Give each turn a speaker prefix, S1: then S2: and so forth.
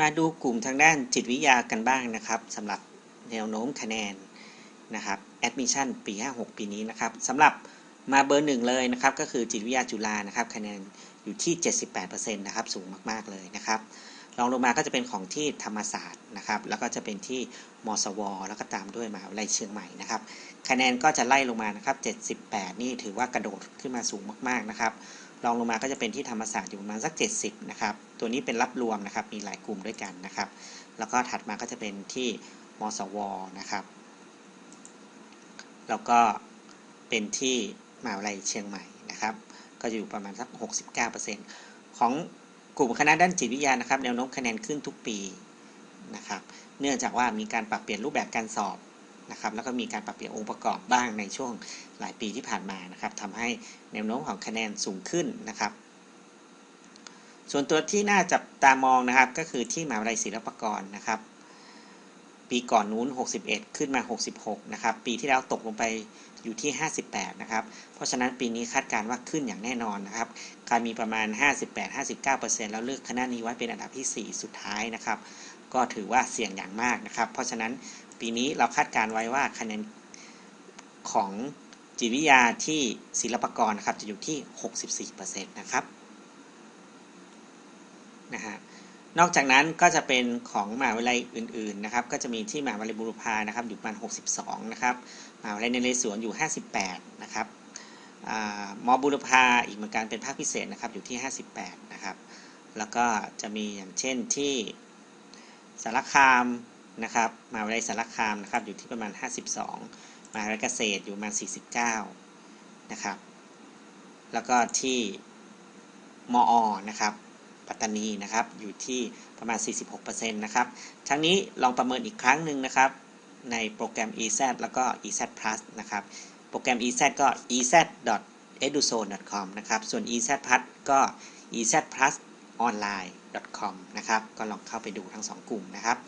S1: มาดูกลุ่มทางด้านจิตวิทยากันบ้างนะครับสำหรับแนวโน้มคะแนนนะครับแอดมิชชั่นปี 56 ปีนี้นะครับสำหรับมาเบอร์หนึ่งเลยนะครับก็คือจิตวิทยาจุฬานะครับคะแนนอยู่ที่ 78%นะครับสูงมาก ๆ เลยนะครับ รองลงมาก็จะเป็นของที่ธรรมศาสตร์นะครับ แล้วก็จะเป็นที่มสว แล้วก็ตามด้วยมหาวิทยาลัยเชียงใหม่นะครับ คะแนนก็จะไล่ลงมานะครับ 78 นี่ถือว่ากระโดดขึ้นมาสูงมากๆนะครับ รองลงมาก็จะเป็นที่ธรรมศาสตร์อยู่ประมาณสัก 70 นะครับ ตัวนี้เป็นรับรวมนะครับ มีหลายกลุ่มด้วยกันนะครับ แล้วก็ถัดมาก็จะเป็นที่มสว นะครับ แล้วก็เป็นที่มหาวิทยาลัยเชียงใหม่นะครับ ก็จะอยู่ประมาณสัก 69%ของ กลุ่มคณะด้านจิตวิทยานะครับแนวโน้มคะแนนขึ้นทุกปีนะครับ เนื่องจากว่ามีการปรับเปลี่ยนรูปแบบการสอบนะครับ แล้วก็มีการปรับเปลี่ยนองค์ประกอบบ้างในช่วงหลายปีที่ผ่านมานะครับทำให้แนวโน้มของคะแนนสูงขึ้นนะครับ ส่วนตัวที่น่าจับตามองนะครับก็คือที่มหาวิทยาลัยศิลปากรนะครับ ปีก่อนนู้น 61 ขึ้นมา 66 นะครับ ปีที่แล้วตกลงไปอยู่ที่ 58 นะครับ เพราะฉะนั้นปีนี้คาดการณ์ว่าขึ้นอย่างแน่นอนนะครับ การมีประมาณ 58-59%แล้วเลือกคณะนี้ไว้เป็นอันดับที่ 4 สุดท้ายนะครับ ก็ถือว่าเสี่ยงอย่างมากนะครับ เพราะฉะนั้นปีนี้เราคาดการไว้ว่าคะแนนของจิตวิทยาที่ศิลปกรนะครับจะอยู่ที่ 64%นะครับ นะฮะ นอกจากนั้นก็จะเป็นของมหาวิทยาลัยอื่นๆนะครับ ก็จะมีที่มหาวิทยาลัยบุรพานะครับอยู่ประมาณ 62 นะครับมหาวิทยาลัยนเรศวรอยู่ 58 นะครับมอบุรพาอีกเหมือนกันเป็นภาคพิเศษนะครับอยู่ที่ 58 นะครับ แล้วก็จะมีอย่างเช่นที่สารคามนะครับมหาวิทยาลัยสารคามนะครับอยู่ที่ประมาณ 52มหาวิทยาลัยเกษตรอยู่ประมาณ 49 นะครับ แล้วก็ที่มอ นะครับ ตานีนะครับอยู่ที่ประมาณ 46%นะครับทั้งนี้ลองประเมินอีกครั้งหนึ่งนะครับในโปรแกรม EZ แล้วก็ EZ Plus นะครับโปรแกรม EZ ก็ ez.eduzone.com นะครับส่วน EZ Plus ก็ ezplusonline.com นะครับก็ลองเข้าไปดูทั้ง 2 กลุ่มนะครับ